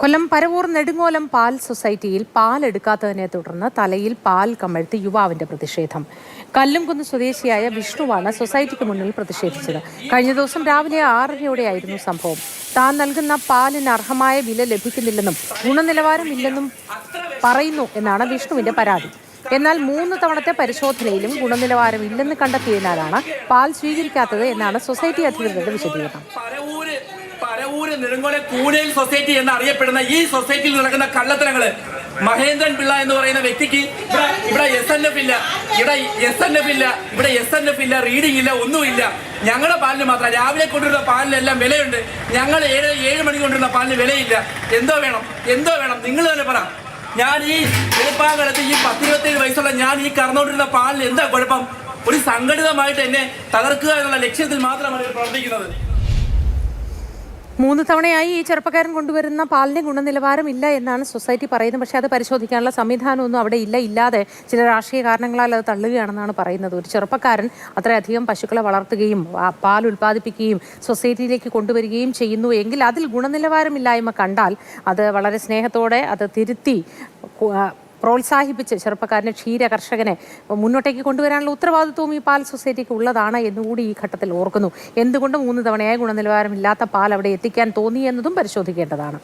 കൊല്ലം പരവൂർ നെടുങ്ങോലം പാൽ സൊസൈറ്റിയിൽ പാൽ എടുക്കാത്തതിനെ തുടർന്ന് തലയിൽ പാൽ കമഴ്ത്തി യുവാവിന്റെ പ്രതിഷേധം. കല്ലുംകുന്ന് സ്വദേശിയായ വിഷ്ണുവാണ് സൊസൈറ്റിക്ക് മുന്നിൽ പ്രതിഷേധിച്ചത്. കഴിഞ്ഞ ദിവസം രാവിലെ ആറരയോടെയായിരുന്നു സംഭവം. താൻ നൽകുന്ന പാലിന് അർഹമായ വില ലഭിക്കുന്നില്ലെന്നും ഗുണനിലവാരമില്ലെന്നും പറയുന്നു എന്നാണ് വിഷ്ണുവിന്റെ പരാതി. എന്നാൽ മൂന്ന് തവണത്തെ പരിശോധനയിലും ഗുണനിലവാരം ഇല്ലെന്ന് കണ്ടെത്തിയതിനാലാണ് പാൽ സ്വീകരിക്കാത്തത് എന്നാണ് സൊസൈറ്റി അധികൃതരുടെ വിശദീകരണം. പരവൂര് നെടുങ്കോലെ കൂനയിൽ സൊസൈറ്റി എന്ന് അറിയപ്പെടുന്ന ഈ സൊസൈറ്റിയിൽ നടക്കുന്ന കള്ളത്തരങ്ങൾ. മഹേന്ദ്രൻ പിള്ള എന്ന് പറയുന്ന വ്യക്തിക്ക് ഇവിടെ എസ് എൻ എഫ് ഇല്ല. ഇവിടെ എസ് എൻ എഫ് ഇല്ല. ഇവിടെ എസ് എൻ എഫ് ഇല്ല. റീഡിംഗ് ഇല്ല. ഒന്നുമില്ല. ഞങ്ങളുടെ പാലിന് മാത്രം. രാവിലെ കൊണ്ടുവരുന്ന പാലിനെല്ലാം വിലയുണ്ട്. ഞങ്ങൾ ഏഴ് ഏഴ് മണി കൊണ്ടുവരുന്ന പാലിന് വിലയില്ല. എന്തോ വേണം? എന്തോ വേണം? നിങ്ങൾ തന്നെ പറ. ഞാൻ ഈ വെളുപ്പാങ്കാലത്ത് ഈ പത്തിരുപത്തേഴ് വയസ്സുള്ള ഞാൻ ഈ കറന്നുകൊണ്ടിരുന്ന പാലിന് എന്താ കുഴപ്പം? ഒരു സംഘടിതമായിട്ട് എന്നെ തകർക്കുക എന്നുള്ള ലക്ഷ്യത്തിൽ മാത്രമാണ് പ്രവർത്തിക്കുന്നത്. മൂന്ന് തവണയായി ഈ ചെറുപ്പക്കാരൻ കൊണ്ടുവരുന്ന പാലിന് ഗുണനിലവാരം ഇല്ല എന്നാണ് സൊസൈറ്റി പറയുന്നത്. പക്ഷേ അത് പരിശോധിക്കാനുള്ള സംവിധാനമൊന്നും അവിടെ ഇല്ല. ഇല്ലാതെ ചില രാഷ്ട്രീയ കാരണങ്ങളാൽ അത് തള്ളുകയാണെന്നാണ് പറയുന്നത്. ഒരു ചെറുപ്പക്കാരൻ അത്രയധികം പശുക്കളെ വളർത്തുകയും പാൽ ഉൽപ്പാദിപ്പിക്കുകയും സൊസൈറ്റിയിലേക്ക് കൊണ്ടുവരികയും ചെയ്യുന്നു. എങ്കിൽ അതിൽ ഗുണനിലവാരമില്ലായ്മ കണ്ടാൽ അത് വളരെ സ്നേഹത്തോടെ അത് തിരുത്തി പ്രോത്സാഹിപ്പിച്ച് ചെറുപ്പക്കാരനെ ക്ഷീര കർഷകനെ മുന്നോട്ടേക്ക് കൊണ്ടുവരാനുള്ള ഉത്തരവാദിത്വവും ഈ പാൽ സൊസൈറ്റിക്ക് ഉള്ളതാണ് എന്നുകൂടി ഈ ഘട്ടത്തിൽ ഓർക്കുന്നു. എന്തുകൊണ്ട് മൂന്ന് തവണയായി ഗുണനിലവാരമില്ലാത്ത പാൽ അവിടെ എത്തിക്കാൻ തോന്നി എന്നതും പരിശോധിക്കേണ്ടതാണ്.